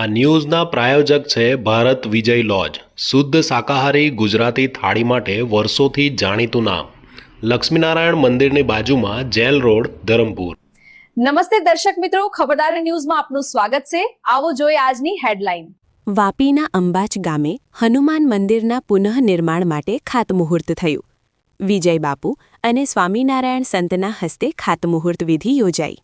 આ ન્યૂઝના પ્રાયોજક છે ભારત વિજય લોજ. શુદ્ધ શાકાહારી ગુજરાતી થાળી માટે વર્ષોથી જાણીતું નામ. લક્ષ્મીનારાયણ મંદિરની બાજુમાં જેલ રોડ ધરમપુર. નમસ્તે દર્શક મિત્રો ખબરદાર ન્યૂઝમાં આપનું સ્વાગત છે. આવો જોઈએ આજની હેડલાઇન. વાપીના અંબાચ ગામે હનુમાન મંદિરના પુનઃનિર્માણ માટે ખાતમુહૂર્ત થયું. વિજય બાપુ અને સ્વામિનારાયણ સંતના હસ્તે ખાતમુહૂર્ત વિધિ યોજાઈ.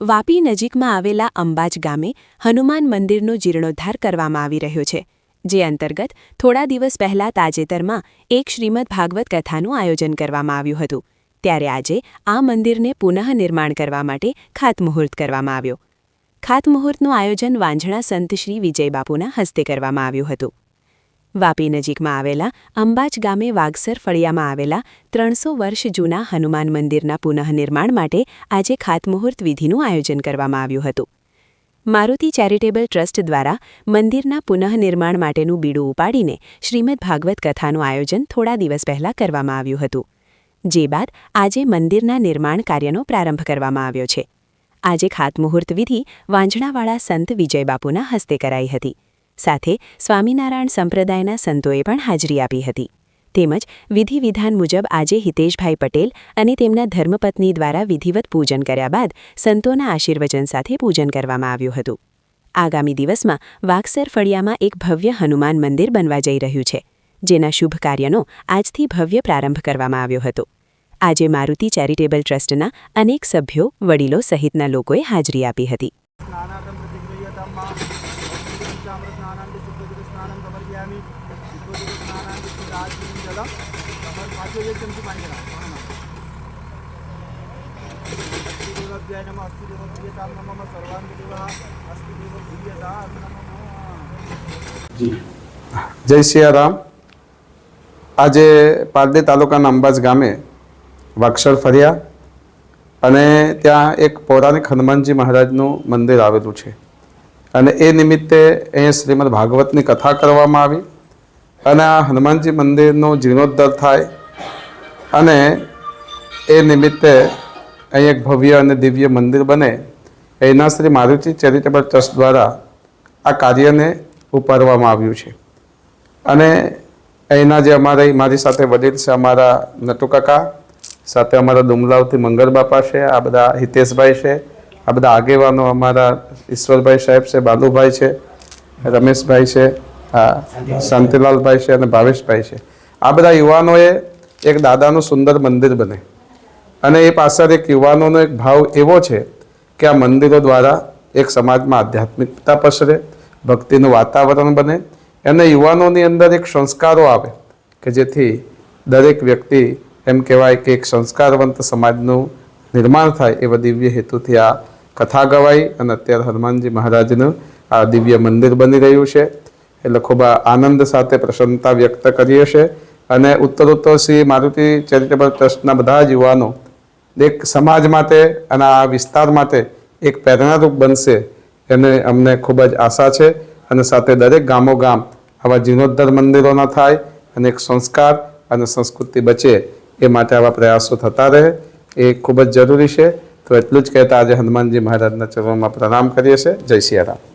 વાપી નજીકમાં આવેલા અંબાજ ગામે હનુમાન મંદિરનો જીર્ણોદ્ધાર કરવામાં આવી રહ્યો છે, જે અંતર્ગત થોડા દિવસ પહેલા તાજેતરમાં એક શ્રીમદ ભાગવત કથાનું આયોજન કરવામાં આવ્યું હતું. ત્યારે આજે આ મંદિરને પુનઃનિર્માણ કરવા માટે ખાતમુહૂર્ત કરવામાં આવ્યો. ખાતમુહૂર્તનું આયોજન વાંઝણા સંત શ્રી વિજયબાપુના હસ્તે કરવામાં આવ્યું હતું. વાપી નજીકમાં આવેલા અંબાજ ગામે વાગસર ફળિયામાં આવેલા ત્રણસો વર્ષ જૂના હનુમાન મંદિરના પુનઃનિર્માણ માટે આજે ખાતમુહૂર્ત વિધિનું આયોજન કરવામાં આવ્યું હતું. મારુતિ ચેરિટેબલ ટ્રસ્ટ દ્વારા મંદિરના પુનઃનિર્માણ માટેનું બીડું ઉપાડીને શ્રીમદ ભાગવત કથાનું આયોજન થોડા દિવસ પહેલા કરવામાં આવ્યું હતું. જે બાદ આજે મંદિરના નિર્માણ કાર્યનો પ્રારંભ કરવામાં આવ્યો છે. આજે ખાતમુહૂર્ત વિધિ વાંજણાવાળા સંત વિજયબાપુના હસ્તે કરાઈ હતી. સાથે સ્વામિનારાયણ સંપ્રદાયના સંતોએ પણ હાજરી આપી હતી. તેમજ વિધિ વિધાન મુજબ આજે હિતેશભાઈ પટેલ અને તેમના ધર્મપત્ની દ્વારા વિધિવત પૂજન કર્યા બાદ સંતોના આશીર્વચન સાથે પૂજન કરવામાં આવ્યું હતું. આગામી દિવસમાં વાકસર ફળિયામાં એક ભવ્ય હનુમાન મંદિર બનવા જઈ રહ્યું છે, જેના શુભ કાર્યનો આજથી ભવ્ય પ્રારંભ કરવામાં આવ્યો હતો. આજે મારુતિ ચેરિટેબલ ટ્રસ્ટના અનેક સભ્યો, વડીલો સહિતના લોકોએ હાજરી આપી હતી. समर्पयामि शुद्धजलस्नानान्ति शुद्धात्मीं जलं समर पाचो ये चमची पाणी करा अस्तिदेवभ्याय नमः अस्तिदेवप्रियतां नमः सर्वाङ्गदेवः अस्तिदेवप्रियतां नमः જય સિયારામ આજે પારડી તાલુકાના અંબાજ ગામે વાક્ષર ફર્યા અને ત્યાં એક પૌરાણિક હનુમાનજી મહારાજનું મંદિર આવેલું છે અને એ નિમિત્તે અહીંયા શ્રીમદ ભાગવતની કથા કરવામાં આવી અને આ હનુમાનજી મંદિરનો જીર્ણોદ્ધાર થાય અને એ નિમિત્તે અહીં એક ભવ્ય અને દિવ્ય મંદિર બને. એના શ્રી મારુતિ ચેરિટેબલ ટ્રસ્ટ દ્વારા આ કાર્યને ઉપાડવામાં આવ્યું છે. અને અહીંના જે અમારે મારી સાથે વડીલ છે અમારા નટુ કાકા, સાથે અમારા ડુમલાવથી મંગળ બાપા છે, આ બધા હિતેશભાઈ છે, આ બધા આગેવાનો અમારા ઈશ્વરભાઈ સાહેબ છે, બાલુભાઈ છે, રમેશભાઈ છે હા શાંતિલાલભાઈ છે અને ભાવેશભાઈ છે. આ બધા યુવાનોએ એક દાદાનું સુંદર મંદિર બને. અને એ પાછળ એક યુવાનોનો એક ભાવ એવો છે કે આ મંદિરો દ્વારા એક સમાજમાં આધ્યાત્મિકતા પસરે, ભક્તિનું વાતાવરણ બને અને યુવાનોની અંદર એક સંસ્કારો આવે કે જેથી દરેક વ્યક્તિ એમ કહેવાય કે એક સંસ્કારવંત સમાજનું નિર્માણ થાય એવા દિવ્ય હેતુથી આ કથા ગવાઈ અને અત્યારે હનુમાનજી મહારાજનું આ દિવ્ય મંદિર બની રહ્યું છે. એટલે ખૂબ આનંદ સાથે પ્રસન્નતા વ્યક્ત કરીએ છીએ. અને ઉત્તરોત્તર શ્રી મારુતિ ચેરિટેબલ ટ્રસ્ટના બધા યુવાનો એક સમાજ માટે અને આ વિસ્તાર માટે એક પ્રેરણારૂપ બનશે એને અમને ખૂબ જ આશા છે. અને સાથે દરેક ગામો ગામ આવા જીર્ણોદ્ધાર મંદિરોના થાય અને એક સંસ્કાર અને સંસ્કૃતિ બચે એ માટે આવા પ્રયાસો થતા રહે એ ખૂબ જ જરૂરી છે. તો એટલું જ કહેતા આજે હનુમાનજી મહારાજના ચરણોમાં પ્રણામ કરીએ છીએ. જય સિયારામ.